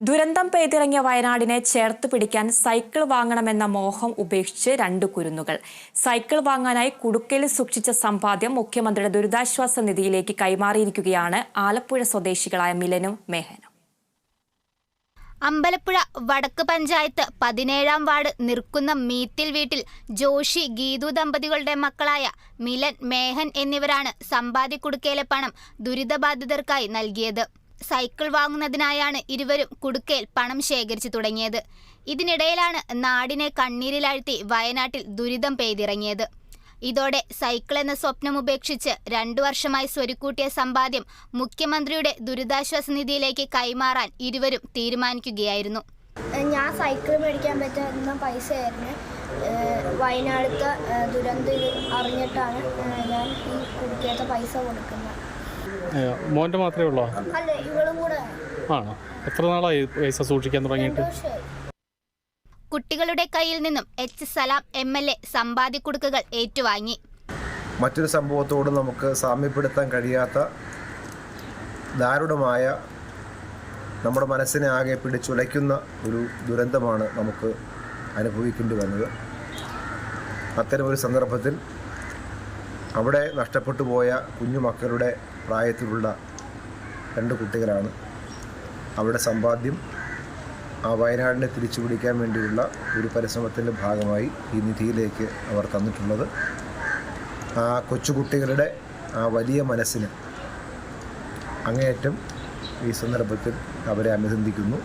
ദുരന്തം പെയ്തിറങ്ങിയ വയനാടിനെ ചേർത്ത് പിടിക്കാൻ സൈക്കിൾ വാങ്ങണമെന്ന മോഹം ഉപേക്ഷിച്ച് രണ്ട് കുരുന്നുകൾ. സൈക്കിൾ വാങ്ങാനായി കുടുക്കയിൽ സൂക്ഷിച്ച സമ്പാദ്യം മുഖ്യമന്ത്രിയുടെ ദുരിതാശ്വാസ നിധിയിലേക്ക് കൈമാറിയിരിക്കുകയാണ് ആലപ്പുഴ സ്വദേശികളായ മിലനും മേഹനും. അമ്പലപ്പുഴ വടക്ക് പഞ്ചായത്ത് പതിനേഴാം വാർഡ് നിൽക്കുന്ന മീത്തിൽ വീട്ടിൽ ജോഷി ഗീതു ദമ്പതികളുടെ മക്കളായ മിലൻ മേഹൻ എന്നിവരാണ് സമ്പാദ്യ കുടുക്കേലെ പണം ദുരിതബാധിതർക്കായി നൽകിയത്. സൈക്കിൾ വാങ്ങുന്നതിനായാണ് ഇരുവരും കുടുക്കയിൽ പണം ശേഖരിച്ചു തുടങ്ങിയത്. ഇതിനിടയിലാണ് നാടിനെ കണ്ണീരിലാഴ്ത്തി വയനാട്ടിൽ ദുരിതം പെയ്തിറങ്ങിയത്. ഇതോടെ സൈക്കിൾ എന്ന സ്വപ്നം ഉപേക്ഷിച്ച് രണ്ടു വർഷമായി സ്വരുക്കൂട്ടിയ സമ്പാദ്യം മുഖ്യമന്ത്രിയുടെ ദുരിതാശ്വാസ നിധിയിലേക്ക് കൈമാറാൻ ഇരുവരും തീരുമാനിക്കുകയായിരുന്നു. ഞാൻ സൈക്കിൾ മേടിക്കാൻ പറ്റുന്ന പൈസയായിരുന്നു. വയനാടത്തെ ദുരന്തം അറിഞ്ഞിട്ടാണ് ഞാൻ ഈ കുടിക്കാത്ത പൈസ കൊടുക്കുന്നത്. മോന്റെ മാത്രമേ ഉള്ളോ? ആണോ? എത്ര നാളായി പൈസ സൂക്ഷിക്കാൻ തുടങ്ങിയിട്ട്? കുട്ടികളുടെ കയ്യിൽ നിന്നും H Salam M L A സമ്പാദ്യക്കുടുക്കുകൾ ഏറ്റുവാങ്ങി. മറ്റൊരു സംഭവത്തോട് നമുക്ക് സാമ്യപ്പെടുത്താൻ കഴിയാത്ത ദാരുണമായ നമ്മുടെ മനസ്സിനെ ആകെ പിടിച്ചുലയ്ക്കുന്ന ഒരു ദുരന്തമാണ് നമുക്ക് അനുഭവിക്കേണ്ടി വന്നത്. അത്തരമൊരു സന്ദർഭത്തിൽ അവിടെ നഷ്ടപ്പെട്ടു പോയ കുഞ്ഞു മക്കളുടെ പ്രായത്തിലുള്ള രണ്ട് കുട്ടികളാണ്. അവിടെ സമ്പാദ്യം ആ വയനാടിനെ തിരിച്ചു പിടിക്കാൻ വേണ്ടിയുള്ള ഒരു പരിശ്രമത്തിന്റെ ഭാഗമായി ഈ നിധിയിലേക്ക് അവർ തന്നിട്ടുള്ളത്. ആ കൊച്ചുകുട്ടികളുടെ ആ വലിയ മനസ്സിന് അങ്ങേയറ്റം ഈ സന്ദർഭത്തിൽ അവരെ അഭിനന്ദിക്കുന്നു.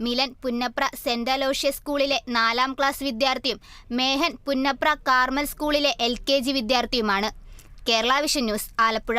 മിലൻ പുന്നപ്ര സെന്റ് അലോഷ്യസ് സ്കൂളിലെ നാലാം ക്ലാസ് വിദ്യാർത്ഥിയും മേഹൻ പുന്നപ്ര കാർമൽ സ്കൂളിലെ L വിദ്യാർത്ഥിയുമാണ്. Kerala vision news Alappuzha.